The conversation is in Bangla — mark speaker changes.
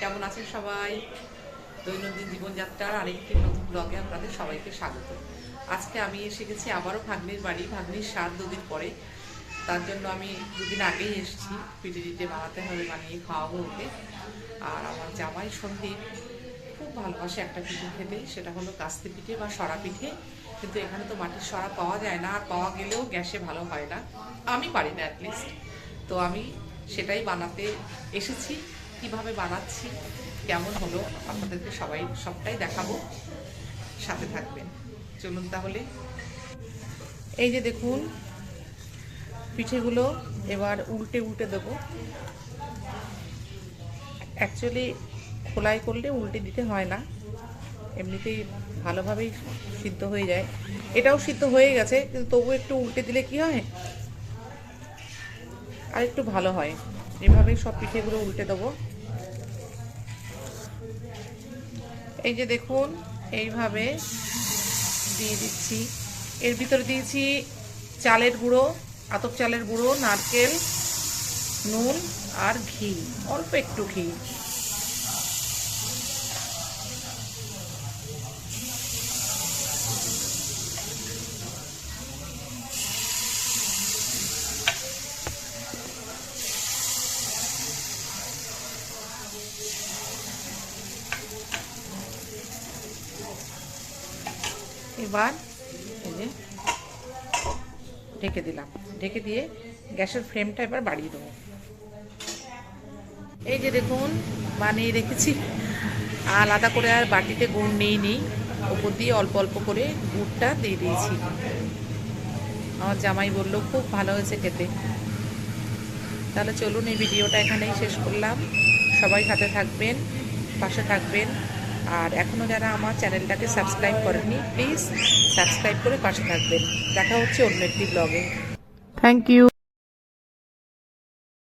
Speaker 1: কেমন আছেন সবাই? দৈনন্দিন জীবনযাত্রার আরেকটি নতুন ব্লগে আপনাদের সবাইকে স্বাগত। আজকে আমি এসে গেছি আবারও ভাগ্নির বাড়ি, ভাগ্নির সাত দুদিন পরে। তার জন্য আমি দুদিন আগেই এসেছি। পিঠে টিটে বানাতে হবে, বানিয়ে খাওয়াবো ওকে। আর আমার জামাই সন্দীপ খুব ভালোবাসে একটা পিঠে খেতে। সেটা হলো কাস্তে পিঠে বা সরা পিঠে। কিন্তু এখানে তো মাটির সরা পাওয়া যায় না। আর পাওয়া গেলেও গ্যাসে ভালো হয় না। আমি পারি না অ্যাটলিস্ট তো আমি সেটাই বানাতে এসেছি। কীভাবে বানাচ্ছি, কেমন হলো, আপনাদেরকে সবাই সবটাই দেখাবো। সাথে থাকবেন। চলুন তাহলে। এই যে দেখুন, পিঠেগুলো এবার উল্টে উল্টে দেবো। অ্যাকচুয়ালি খোলাই করলে উল্টে দিতে হয় না। এমনিতেই ভালোভাবেই সিদ্ধ হয়ে যায়। এটাও সিদ্ধ হয়ে গেছে, কিন্তু তবু একটু উল্টে দিলে কি হয়? আর একটু ভালো হয়। এভাবেই সব পিঠেগুলো উল্টে দেবো। এই যে দেখুন, এইভাবে দিয়ে দিচ্ছি। এর ভিতরে দিয়েছি চালের গুঁড়ো, আতপ চালের গুঁড়ো, নারকেল, নুন আর ঘি, অল্প একটু ঘি। এবার এই যে ঢেকে দিলাম। ঢেকে দিয়ে গ্যাসের ফ্লেমটা এবার বাড়িয়ে দেবো। এই যে দেখুন, বানিয়ে রেখেছি। আলাদা করে আর বাটিতে গুড় নিই নি ওপর দিয়ে অল্প অল্প করে গুড়টা দিয়ে দিয়েছি। আমার জামাই বলল, খুব ভালো হয়েছে খেতে। তাহলে চলুন, এই ভিডিওটা এখানেই শেষ করলাম। সবাই হাতে থাকবেন, পাশে থাকবেন। আর এখনও যারা আমার চ্যানেলটাকে সাবস্ক্রাইব করেননি প্লিজ সাবস্ক্রাইব করে পাশে থাকবেন। দেখা হচ্ছে অন্য একটি ব্লগে থ্যাংক ইউ